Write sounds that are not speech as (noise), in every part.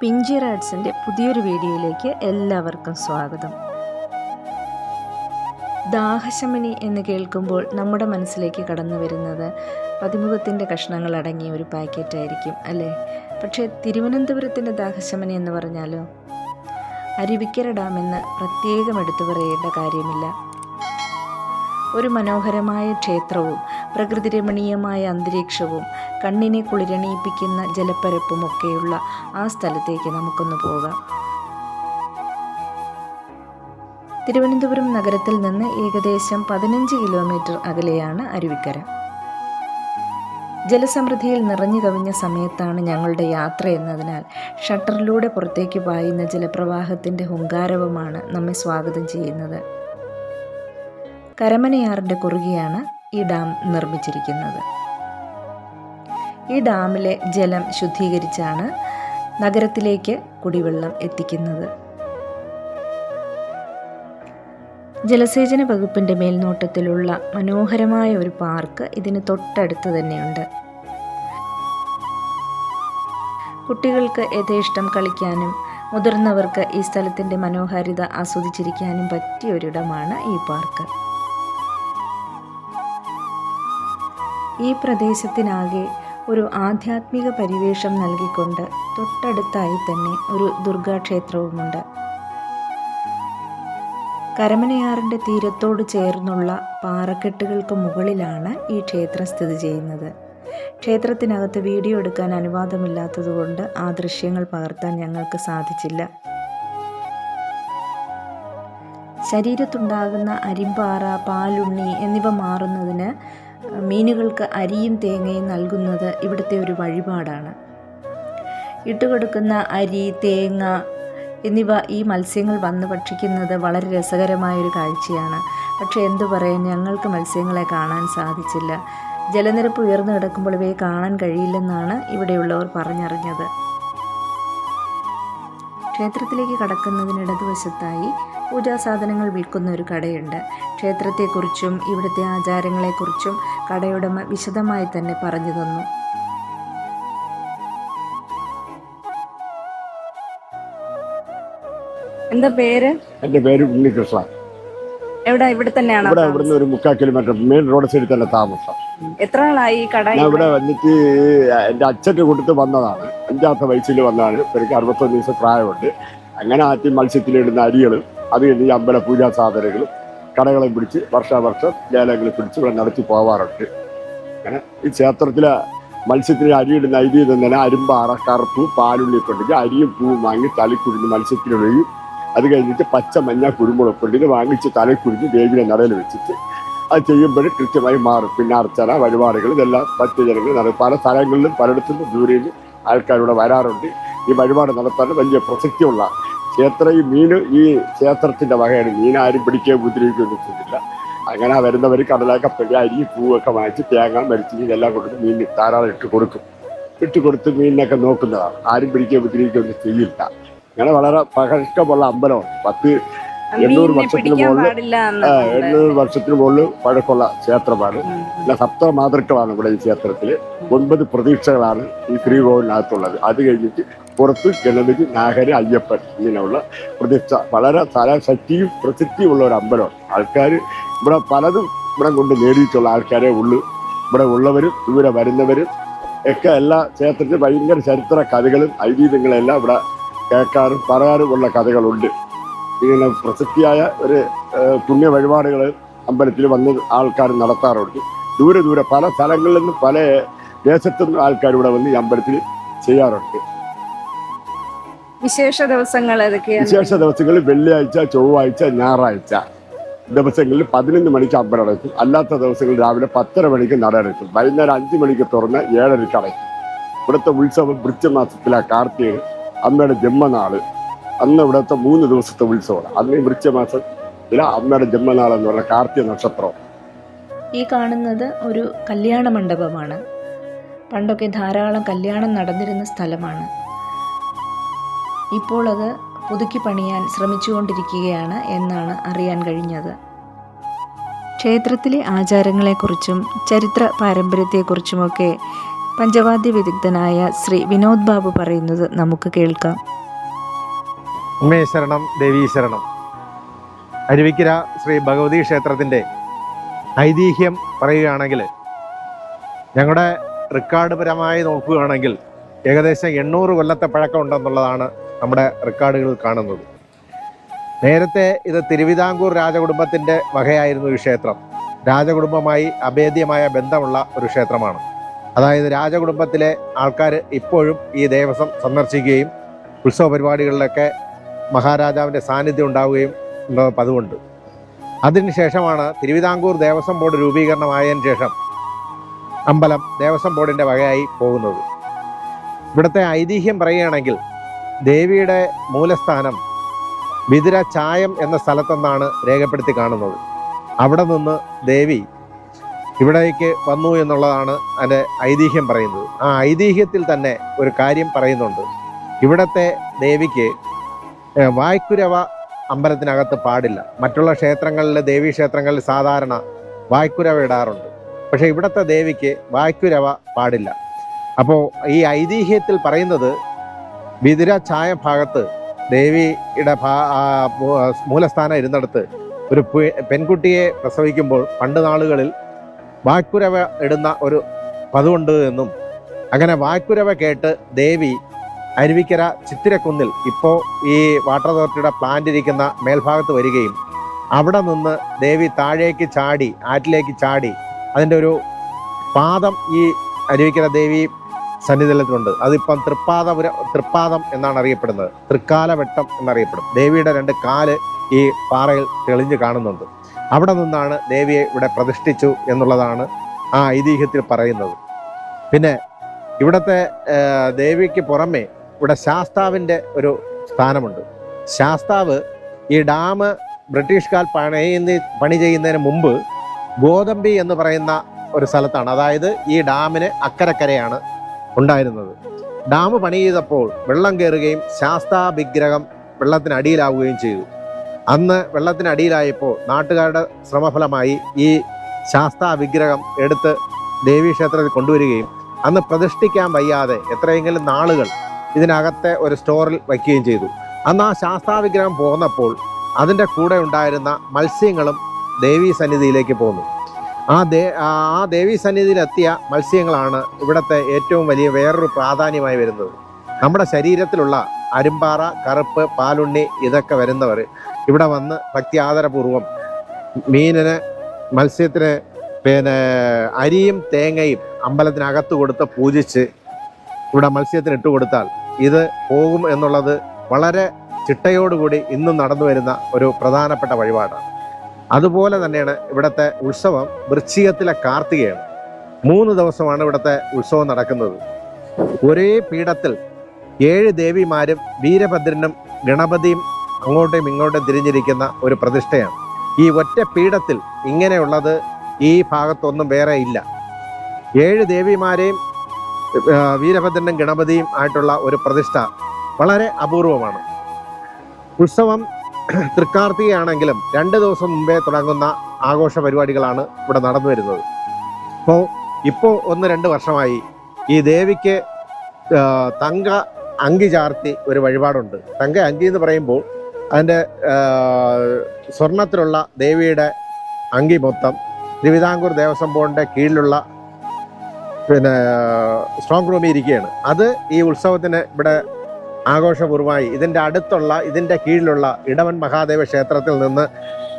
പിഞ്ചി റാഡ്സിന്റെ പുതിയൊരു വീഡിയോയിലേക്ക് എല്ലാവർക്കും സ്വാഗതം. ദാഹശമനി എന്ന് കേൾക്കുമ്പോൾ നമ്മുടെ മനസ്സിലേക്ക് കടന്നു വരുന്നത് പതിമുഖത്തിന്റെ കഷ്ണങ്ങൾ അടങ്ങിയ ഒരു പാക്കറ്റ് ആയിരിക്കും അല്ലേ? പക്ഷേ തിരുവനന്തപുരത്തിന്റെ ദാഹശമനി എന്ന് പറഞ്ഞാലോ? അരുവിക്കര ഡാം എന്ന് പ്രത്യേകം എടുത്തു പറയേണ്ട കാര്യമില്ല. ഒരു മനോഹരമായ ക്ഷേത്രവും പ്രകൃതിരമണീയമായ അന്തരീക്ഷവും കണ്ണിനെ കുളിരണിയിപ്പിക്കുന്ന ജലപ്പരപ്പുമൊക്കെയുള്ള ആ സ്ഥലത്തേക്ക് നമുക്കൊന്ന് പോകാം. തിരുവനന്തപുരം നഗരത്തിൽ നിന്ന് ഏകദേശം പതിനഞ്ച് കിലോമീറ്റർ അകലെയാണ് അരുവിക്കര. ജലസമൃദ്ധിയിൽ നിറഞ്ഞു കവിഞ്ഞ സമയത്താണ് ഞങ്ങളുടെ യാത്ര എന്നതിനാൽ ഷട്ടറിലൂടെ പുറത്തേക്ക് പായുന്ന ജലപ്രവാഹത്തിന്റെ ഹുങ്കാരവമാണ് നമ്മെ സ്വാഗതം ചെയ്യുന്നത്. കരമനയാറിന്റെ കുറുകെയാണ് ഈ ഡാം നിർമ്മിച്ചിരിക്കുന്നത്. ഈ ഡാമിലെ ജലം ശുദ്ധീകരിച്ചാണ് നഗരത്തിലേക്ക് കുടിവെള്ളം എത്തിക്കുന്നത്. ജലസേചന വകുപ്പിന്റെ മേൽനോട്ടത്തിലുള്ള മനോഹരമായ ഒരു പാർക്ക് ഇതിന് തൊട്ടടുത്ത് തന്നെയുണ്ട്. കുട്ടികൾക്ക് യഥേഷ്ടം കളിക്കാനും മുതിർന്നവർക്ക് ഈ സ്ഥലത്തിന്റെ മനോഹാരിത ആസ്വദിച്ചിരിക്കാനും പറ്റിയ ഒരിടമാണ് ഈ പാർക്ക്. ഈ പ്രദേശത്തിനാകെ ഒരു ആധ്യാത്മിക പരിവേഷം നൽകിക്കൊണ്ട് തൊട്ടടുത്തായി തന്നെ ഒരു ദുർഗാക്ഷേത്രവുമുണ്ട്. കരമനയാറിന്റെ തീരത്തോട് ചേർന്നുള്ള പാറക്കെട്ടുകൾക്ക് മുകളിലാണ് ഈ ക്ഷേത്രം സ്ഥിതി ചെയ്യുന്നത്. ക്ഷേത്രത്തിനകത്ത് വീഡിയോ എടുക്കാൻ അനുവാദമില്ലാത്തതുകൊണ്ട് ആ ദൃശ്യങ്ങൾ പകർത്താൻ ഞങ്ങൾക്ക് സാധിച്ചില്ല. ശരീരത്തുണ്ടാകുന്ന അരിമ്പാറ പാലുണ്ണി എന്നിവ മാറുന്നതിന് മീനുകൾക്ക് അരിയും തേങ്ങയും നൽകുന്നത് ഇവിടുത്തെ ഒരു വഴിപാടാണ്. ഇട്ടുകൊടുക്കുന്ന അരി തേങ്ങ എന്നിവ ഈ മത്സ്യങ്ങൾ വന്ന് ഭക്ഷിക്കുന്നത് വളരെ രസകരമായൊരു കാഴ്ചയാണ്. പക്ഷേ എന്തു പറയാൻ ഞങ്ങൾക്ക് മത്സ്യങ്ങളെ കാണാൻ സാധിച്ചില്ല. ജലനിരപ്പ് ഉയർന്നു കിടക്കുമ്പോൾ ഇവയെ കാണാൻ കഴിയില്ലെന്നാണ് ഇവിടെയുള്ളവർ പറഞ്ഞറിഞ്ഞത്. ക്ഷേത്രത്തിലേക്ക് കടക്കുന്നതിന് ഇടതുവശത്തായി പൂജാസാധനങ്ങൾ വിൽക്കുന്ന ഒരു കടയുണ്ട്. ക്ഷേത്രത്തെക്കുറിച്ചും ഇവിടുത്തെ ആചാരങ്ങളെക്കുറിച്ചും കടയുടമ വിശദമായി തന്നെ പറഞ്ഞു തന്നു. എന്താ പേര്? എന്റെ പേര് ഉണ്ണികൃഷ്ണ. എവിടെ? ഇവിടെ തന്നെയാണ് ഇവിടെ ഇവിടുന്ന് ഒരു മുക്കാൽ കിലോമീറ്റർ മെയിൻ റോഡ് സൈഡിൽ തന്നെ താമസം. എത്ര നാളായി കട ഞാൻ ഇവിടെ? വന്നിട്ട് എന്റെ അച്ഛന്റെ കൂട്ടത്തിൽ വന്നതാണ്. അഞ്ചാമത്തെ വയസ്സിൽ വന്നതാണ് എനിക്ക് അറുപത്തൊന്ന് ദിവസം പ്രായമുണ്ട്. അങ്ങനെ ആദ്യം മത്സ്യത്തിലിടുന്ന അരികളും അത് കഴിഞ്ഞ് ഈ അമ്പല പൂജാ സാധനങ്ങളും കടകളെ പിടിച്ച് വർഷാവർഷം ലേലങ്ങൾ പിടിച്ച് ഇവിടെ നടത്തി പോവാറുണ്ട്. അങ്ങനെ ഈ ക്ഷേത്രത്തിലെ മത്സ്യത്തിന് അരിയുടെ നൈതി തന്നെ അരുമ്പാറ കറുപ്പ് പാലുള്ളി ഉണ്ടെങ്കിൽ അരിയും പൂവും വാങ്ങി തലക്കുഴിഞ്ഞ് മത്സ്യത്തിനൊഴുകി അത് കഴിഞ്ഞിട്ട് പച്ച മഞ്ഞ കുരുമുളക് കൊണ്ട് വാങ്ങിച്ച് തലക്കുഴിഞ്ഞ് ദേവിയുടെ നടയിൽ വെച്ചിട്ട് അത് ചെയ്യുമ്പോൾ കൃത്യമായി മാറും. പിന്നെ അർച്ചന വഴിപാടുകൾ ഇതെല്ലാം മറ്റു ജനങ്ങൾ നട പല സ്ഥലങ്ങളിലും പലയിടത്തും ദൂരയിൽ ആൾക്കാരിവിടെ വരാറുണ്ട്. ഈ വഴിപാട് നടത്താൻ വലിയ പ്രസക്തിയുള്ള ക്ഷേത്ര ഈ മീൻ ഈ ക്ഷേത്രത്തിന്റെ വകയാണ്. മീൻ ആരും പിടിക്കുകയോ ഉപദ്രവിക്കുകയൊന്നും ചെയ്തില്ല അങ്ങനെ വരുന്നവർ കടലാക്കപ്പഴി അരി പൂവൊക്കെ വാങ്ങിച്ച് തേങ്ങ മരിച്ച് ഇതെല്ലാം കൊടുത്ത് മീൻ ധാരാളം ഇട്ട് കൊടുക്കും. ഇട്ട് കൊടുത്ത് മീനിനൊക്കെ നോക്കുന്നതാണ്. ആരും പിടിക്കുകയോ ഉപദ്രവിക്കുകയൊന്നും ചെയ്യില്ല. അങ്ങനെ വളരെ പഴക്കമുള്ള അമ്പലമാണ്. പത്ത് എണ്ണൂറ് വർഷത്തിന് പിടിക്കാൻ മുകളിൽ. എണ്ണൂറ് വർഷത്തിന് മുകളിൽ പഴക്കമുള്ള ക്ഷേത്രമാണ്. പിന്നെ സപ്ത മാതൃക്കളാണ് ഇവിടെ ഈ ക്ഷേത്രത്തിൽ ഒൻപത് പ്രതീക്ഷകളാണ് ഈ ശ്രീകോവിലിനകത്തുള്ളത്. അത് കഴിഞ്ഞിട്ട് പുറത്ത് ഗണപതി നാഗര അയ്യപ്പൻ ഇങ്ങനെയുള്ള പ്രതിഷ്ഠ. വളരെ തലശക്തിയും പ്രസിദ്ധിയുള്ള ഒരു അമ്പലമാണ്. ആൾക്കാർ ഇവിടെ പലതും ഇവിടെ കൊണ്ട് നേടിയിട്ടുള്ള ആൾക്കാരെ ഉള്ളു. ഇവിടെ ഉള്ളവരും ദൂരെ വരുന്നവരും ഒക്കെ എല്ലാ ക്ഷേത്രത്തിൽ ഭയങ്കര ചരിത്ര കഥകളും ഐതിഹ്യങ്ങളും എല്ലാം ഇവിടെ കേൾക്കാറും പറയാറും ഉള്ള കഥകളുണ്ട്. ഇങ്ങനെ പ്രസിദ്ധിയായ ഒരു പുണ്യ വഴിപാടുകൾ അമ്പലത്തിൽ വന്ന് ആൾക്കാർ നടത്താറുണ്ട്. ദൂരെ ദൂരെ പല സ്ഥലങ്ങളിൽ നിന്നും പല ദേശത്തു നിന്നും ആൾക്കാർ ഇവിടെ വന്ന് ഈ അമ്പലത്തിൽ ചെയ്യാറുണ്ട്. വിശേഷ ദിവസങ്ങൾ ഏതൊക്കെയാണ്? വിശേഷ ദിവസങ്ങളിൽ വെള്ളിയാഴ്ച ചൊവ്വാഴ്ച ഞായറാഴ്ച. ദിവസങ്ങളിൽ പതിനൊന്ന് മണിക്ക് അമ്പലം അടയ്ക്കും. അല്ലാത്ത ദിവസങ്ങളിൽ രാവിലെ പത്തര മണിക്ക് നട അടയ്ക്കും. വൈകുന്നേരം അഞ്ച് മണിക്ക് തുറന്ന് ഏഴരയ്ക്ക് അടയ്ക്കും. ഇവിടുത്തെ ഉത്സവം വൃശ്ചമാസത്തിലെ കാർത്തിക അമ്മയുടെ ജന്മനാൾ അന്ന് ഇവിടുത്തെ മൂന്ന് ദിവസത്തെ ഉത്സവമാണ്. അന്ന് ഈ ഇല്ല അമ്മയുടെ ജന്മനാൾ എന്ന് പറഞ്ഞ കാർത്തിക നക്ഷത്രം. ഈ കാണുന്നത് ഒരു കല്യാണ മണ്ഡപമാണ്. പണ്ടൊക്കെ ധാരാളം കല്യാണം നടന്നിരുന്ന സ്ഥലമാണ്. ഇപ്പോൾ അത് പുതുക്കി പണിയാൻ ശ്രമിച്ചുകൊണ്ടിരിക്കുകയാണ് എന്നാണ് അറിയാൻ കഴിഞ്ഞത്. ക്ഷേത്രത്തിലെ ആചാരങ്ങളെക്കുറിച്ചും ചരിത്ര പാരമ്പര്യത്തെക്കുറിച്ചുമൊക്കെ പഞ്ചവാദ്യ വിദഗ്ധനായ ശ്രീ വിനോദ് ബാബു പറയുന്നത് നമുക്ക് കേൾക്കാം. ഉമേശ്വരണം ദേവീശ്വരണം ദേവീ അരുവിക്കര ശ്രീ ഭഗവതി ക്ഷേത്രത്തിന്റെ ഐതിഹ്യം പറയുകയാണെങ്കിൽ ഞങ്ങളുടെ റെക്കോർഡ് പരമായി നോക്കുകയാണെങ്കിൽ ഏകദേശം എണ്ണൂറ് കൊല്ലത്തെ പഴക്കം ഉണ്ടെന്നുള്ളതാണ് നമ്മുടെ റെക്കോർഡുകൾ കാണുന്നത്. നേരത്തെ ഇത് തിരുവിതാംകൂർ രാജകുടുംബത്തിന്റെ വകയായിരുന്നു ഈ ക്ഷേത്രം. രാജകുടുംബമായി അഭേദ്യമായ ബന്ധമുള്ള ഒരു ക്ഷേത്രമാണ്. അതായത് രാജകുടുംബത്തിലെ ആൾക്കാർ ഇപ്പോഴും ഈ ദേവസ്വം സന്ദർശിക്കുകയും ഉത്സവ പരിപാടികളിലൊക്കെ മഹാരാജാവിന്റെ സാന്നിധ്യം ഉണ്ടാവുകയും പതിവുണ്ട്. അതിനുശേഷമാണ് തിരുവിതാംകൂർ ദേവസ്വം ബോർഡ് രൂപീകരണമായതിനു ശേഷം അമ്പലം ദേവസ്വം ബോർഡിന്റെ വകയായി പോകുന്നത്. ഇവിടുത്തെ ഐതിഹ്യം പറയുകയാണെങ്കിൽ ദേവിയുടെ മൂലസ്ഥാനം വിതുര ചായം എന്ന സ്ഥലത്തെന്നാണ് രേഖപ്പെടുത്തി കാണുന്നത്. അവിടെ നിന്ന് ദേവി ഇവിടേക്ക് വന്നു എന്നുള്ളതാണ് അതിന്റെ ഐതിഹ്യം പറയുന്നത്. ആ ഐതിഹ്യത്തിൽ തന്നെ ഒരു കാര്യം പറയുന്നുണ്ട്. ഇവിടത്തെ ദേവിക്ക് വായ്ക്കുരവ അമ്പലത്തിനകത്ത് പാടില്ല. മറ്റുള്ള ക്ഷേത്രങ്ങളിൽ ദേവീ ക്ഷേത്രങ്ങളിൽ സാധാരണ വായ്ക്കുരവ ഇടാറുണ്ട്. പക്ഷേ ഇവിടുത്തെ ദേവിക്ക് വായ്ക്കുരവ പാടില്ല. അപ്പോൾ ഈ ഐതിഹ്യത്തിൽ പറയുന്നത് വിതുര ചായ ഭാഗത്ത് ദേവിയുടെ മൂലസ്ഥാനം ഇരുന്നിടത്ത് ഒരു പെൺകുട്ടിയെ പ്രസവിക്കുമ്പോൾ പണ്ട് നാളുകളിൽ വാക്കുരവ ഇടുന്ന ഒരു പതിവുണ്ട് എന്നും അങ്ങനെ വാക്കുരവ കേട്ട് ദേവി അരുവിക്കര ചിത്തിരക്കുന്നിൽ ഇപ്പോൾ ഈ വാട്ടർ അതോറിറ്റിയുടെ പ്ലാന്റ് ഇരിക്കുന്ന മേൽഭാഗത്ത് വരികയും അവിടെ നിന്ന് ദേവി താഴേക്ക് ചാടി ആറ്റിലേക്ക് ചാടി അതിന്റെ ഒരു പാദം ഈ അരുവിക്കര ദേവി സന്നിധാനത്തിലുണ്ട്. അതിപ്പം തൃപ്പാദപുര തൃപ്പാദം എന്നാണ് അറിയപ്പെടുന്നത്. തൃക്കാലവട്ടം എന്നറിയപ്പെടും. ദേവിയുടെ രണ്ട് കാൽ ഈ പാറയിൽ തെളിഞ്ഞു കാണുന്നുണ്ട്. അവിടെ നിന്നാണ് ദേവിയെ ഇവിടെ പ്രതിഷ്ഠിച്ചു എന്നുള്ളതാണ് ആ ഐതിഹ്യത്തിൽ പറയുന്നത്. പിന്നെ ഇവിടുത്തെ ദേവിക്ക് പുറമെ ഇവിടെ ശാസ്താവിന്റെ ഒരു സ്ഥാനമുണ്ട്. ശാസ്താവ് ഈ ഡാം ബ്രിട്ടീഷുകാർ പണിയുന്ന പണി ചെയ്യുന്നതിന് മുമ്പ് ഗോതമ്പി എന്ന് പറയുന്ന ഒരു സ്ഥലത്താണ്. അതായത് ഈ ഡാമിന് അക്കരക്കരയാണ് ഉണ്ടായിരുന്നത്. ഡാം പണി ചെയ്തപ്പോൾ വെള്ളം കയറുകയും ശാസ്താ വിഗ്രഹം വെള്ളത്തിനടിയിലാവുകയും ചെയ്തു. അന്ന് വെള്ളത്തിനടിയിലായപ്പോൾ നാട്ടുകാരുടെ ശ്രമഫലമായി ഈ ശാസ്താ വിഗ്രഹം എടുത്ത് ദേവീക്ഷേത്രത്തിൽ കൊണ്ടുവരികയും അന്ന് പ്രതിഷ്ഠിക്കാൻ വയ്യാതെ എത്രയെങ്കിലും നാളുകൾ ഇതിനകത്തെ ഒരു സ്റ്റോറിൽ വയ്ക്കുകയും ചെയ്തു. അന്ന് ആ ശാസ്താ വിഗ്രഹം പോന്നപ്പോൾ അതിന്റെ കൂടെ ഉണ്ടായിരുന്ന മത്സ്യങ്ങളും ദേവീ സന്നിധിയിലേക്ക് പോന്നു. ആ ദേ ആ ദേവി സന്നിധിയിലെത്തിയ മത്സ്യങ്ങളാണ് ഇവിടുത്തെ ഏറ്റവും വലിയ വേറൊരു പ്രാധാന്യമായി വരുന്നത്. നമ്മുടെ ശരീരത്തിലുള്ള അരുമ്പാറ കറുപ്പ് പാലുണ്ണി ഇതൊക്കെ വരുന്നവർ ഇവിടെ വന്ന് ഭക്തി ആദരപൂർവം മീനിന് മത്സ്യത്തിന് പിന്നെ അരിയും തേങ്ങയും അമ്പലത്തിനകത്ത് കൊടുത്ത് പൂജിച്ച് ഇവിടെ മത്സ്യത്തിന് ഇട്ട് കൊടുത്താൽ ഇത് പോകും എന്നുള്ളത് വളരെ ചിട്ടയോടുകൂടി ഇന്നും നടന്നു വരുന്ന ഒരു പ്രധാനപ്പെട്ട വഴിപാടാണ്. അതുപോലെ തന്നെയാണ് ഇവിടുത്തെ ഉത്സവം വൃശ്ചികത്തിലെ കാർത്തികയാണ്. മൂന്ന് ദിവസമാണ് ഇവിടുത്തെ ഉത്സവം നടക്കുന്നത്. ഒരേ പീഠത്തിൽ ഏഴ് ദേവിമാരും വീരഭദ്രനും ഗണപതിയും അങ്ങോട്ടും ഇങ്ങോട്ടും തിരിഞ്ഞിരിക്കുന്ന ഒരു പ്രതിഷ്ഠയാണ്. ഈ ഒറ്റ പീഠത്തിൽ ഇങ്ങനെയുള്ളത് ഈ ഭാഗത്തൊന്നും വേറെ ഇല്ല. ഏഴ് ദേവിമാരെയും വീരഭദ്രനും ഗണപതിയും ആയിട്ടുള്ള ഒരു പ്രതിഷ്ഠ വളരെ അപൂർവമാണ്. ഉത്സവം (clears throat) തൃക്കാർത്തികയാണെങ്കിലും രണ്ട് ദിവസം മുമ്പേ തുടങ്ങുന്ന ആഘോഷ പരിപാടികളാണ് ഇവിടെ നടന്നു വരുന്നത്. അപ്പോൾ ഇപ്പോൾ ഒന്ന് രണ്ട് വർഷമായി ഈ ദേവിക്ക് തങ്ക അങ്കി ചാർത്തി ഒരു വഴിപാടുണ്ട്. തങ്ക അങ്കി എന്ന് പറയുമ്പോൾ അതിന്റെ സ്വർണത്തിലുള്ള ദേവിയുടെ അങ്കി മൊത്തം തിരുവിതാംകൂർ ദേവസ്വം ബോർഡിന്റെ കീഴിലുള്ള പിന്നെ സ്ട്രോങ് റൂമിൽ ഇരിക്കുകയാണ്. അത് ഈ ഉത്സവത്തിന് ഇവിടെ ആഘോഷപൂർവമായി ഇതിന്റെ അടുത്തുള്ള ഇതിന്റെ കീഴിലുള്ള ഇടവൻ മഹാദേവ ക്ഷേത്രത്തിൽ നിന്ന്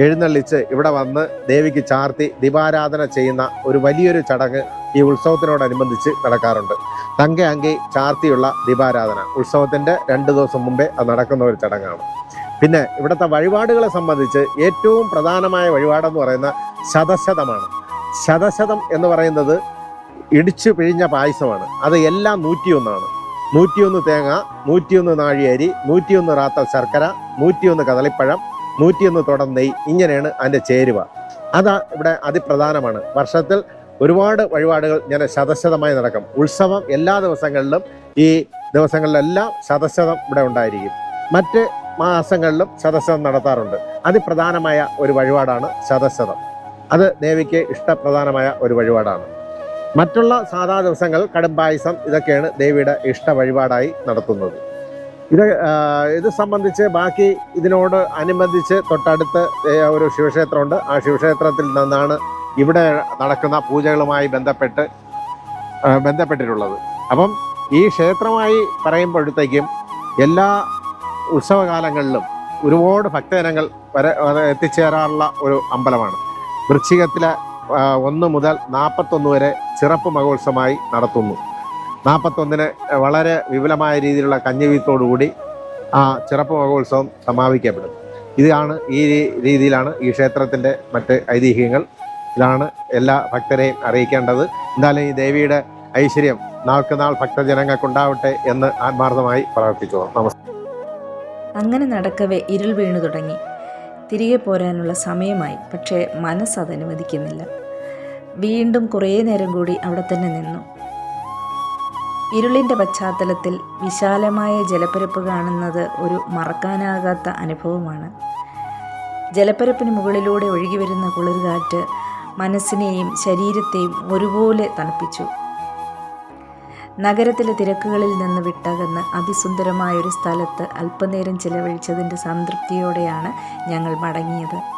എഴുന്നള്ളിച്ച് ഇവിടെ വന്ന് ദേവിക്ക് ചാർത്തി ദീപാരാധന ചെയ്യുന്ന ഒരു വലിയൊരു ചടങ്ങ് ഈ ഉത്സവത്തിനോടനുബന്ധിച്ച് നടക്കാറുണ്ട്. തങ്ക അങ്കി ചാർത്തിയുള്ള ദീപാരാധന. ഉത്സവത്തിന്റെ രണ്ട് ദിവസം മുമ്പേ അത് നടക്കുന്ന ഒരു ചടങ്ങാണ്. പിന്നെ ഇവിടുത്തെ വഴിപാടുകളെ സംബന്ധിച്ച് ഏറ്റവും പ്രധാനമായ വഴിപാടെന്ന് പറയുന്ന ശതശതമാണ്. ശതശതം എന്ന് പറയുന്നത് ഇടിച്ചു പിഴിഞ്ഞ പായസമാണ്. അത് എല്ലാം നൂറ്റിയൊന്നാണ്. നൂറ്റിയൊന്ന് തേങ്ങ നൂറ്റിയൊന്ന് നാഴിയരി നൂറ്റിയൊന്ന് റാത്തൽ ശർക്കര നൂറ്റിയൊന്ന് കദളിപ്പഴം നൂറ്റിയൊന്ന് തുടം നെയ് ഇങ്ങനെയാണ് അതിന്റെ ചേരുവ. അതാ ഇവിടെ അതിപ്രധാനമാണ്. വർഷത്തിൽ ഒരുപാട് വഴിപാടുകൾ ഇങ്ങനെ ശതശതമായി നടക്കും. ഉത്സവം എല്ലാ ദിവസങ്ങളിലും ഈ ദിവസങ്ങളിലെല്ലാം ശതശതം ഇവിടെ ഉണ്ടായിരിക്കും. മറ്റ് മാസങ്ങളിലും ശതശതം നടത്താറുണ്ട്. അതിപ്രധാനമായ ഒരു വഴിപാടാണ് ശതശതം. അത് ദേവിക്ക് ഇഷ്ടപ്രധാനമായ ഒരു വഴിപാടാണ്. മറ്റുള്ള സാധാ ദിവസങ്ങൾ കടുംപായസം ഇതൊക്കെയാണ് ദേവിയുടെ ഇഷ്ട വഴിപാടായി നടത്തുന്നത്. ഇത് ഇത് സംബന്ധിച്ച് ബാക്കി ഇതിനോട് അനുബന്ധിച്ച് തൊട്ടടുത്ത് ഒരു ശിവക്ഷേത്രമുണ്ട്. ആ ശിവക്ഷേത്രത്തിൽ നിന്നാണ് ഇവിടെ നടക്കുന്ന പൂജകളുമായി ബന്ധപ്പെട്ട് ബന്ധപ്പെട്ടിട്ടുള്ളത്. അപ്പം ഈ ക്ഷേത്രമായി പറയുമ്പോഴത്തേക്കും എല്ലാ ഉത്സവകാലങ്ങളിലും ഒരുപാട് ഭക്തജനങ്ങൾ വരെ എത്തിച്ചേരാറുള്ള ഒരു അമ്പലമാണ്. വൃശ്ചികത്തിലെ ഒന്ന് മുതൽ നാൽപ്പത്തൊന്ന് വരെ ചിറപ്പ് മഹോത്സവമായി നടത്തുന്നു. നാൽപ്പത്തൊന്നിന് വളരെ വിപുലമായ രീതിയിലുള്ള കഞ്ഞിവീത്തോടുകൂടി ആ ചിറപ്പ് മഹോത്സവം സമാപിക്കപ്പെടും. ഇതാണ് ഈ രീതിയിലാണ് ഈ ക്ഷേത്രത്തിന്റെ മറ്റ് ഐതിഹ്യങ്ങൾ. ഇതാണ് എല്ലാ ഭക്തരെയും അറിയിക്കേണ്ടത്. എന്തായാലും ഈ ദേവിയുടെ ഐശ്വര്യം നാൾക്ക് നാൾ ഭക്തജനങ്ങൾക്കുണ്ടാവട്ടെ എന്ന് ആത്മാർത്ഥമായി പ്രാർത്ഥിച്ചു നമസ്കാരം അങ്ങനെ നടക്കവേ ഇരുൾ വീണു തുടങ്ങി. തിരികെ പോരാനുള്ള സമയമായി പക്ഷേ മനസ്സ് അതനുവദിക്കുന്നില്ല അനുവദിക്കുന്നില്ല വീണ്ടും കുറേ നേരം കൂടി അവിടെ തന്നെ നിന്നു. ഇരുളിന്റെ പശ്ചാത്തലത്തിൽ വിശാലമായ ജലപ്പരപ്പ് കാണുന്നത് ഒരു മറക്കാനാകാത്ത അനുഭവമാണ്. ജലപ്പരപ്പിന് മുകളിലൂടെ ഒഴുകി വരുന്ന കുളിർകാറ്റ് മനസ്സിനെയും ശരീരത്തെയും ഒരുപോലെ തണുപ്പിച്ചു. നഗരത്തിലെ തിരക്കുകളിൽ നിന്ന് വിട്ടകന്ന് അതിസുന്ദരമായൊരു സ്ഥലത്ത് അല്പനേരം ചിലവഴിച്ചതിന്റെ സംതൃപ്തിയോടെയാണ് ഞങ്ങൾ മടങ്ങിയത്.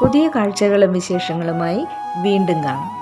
പുതിയ കാഴ്ചകളും വിശേഷങ്ങളുമായി വീണ്ടും കാണാം.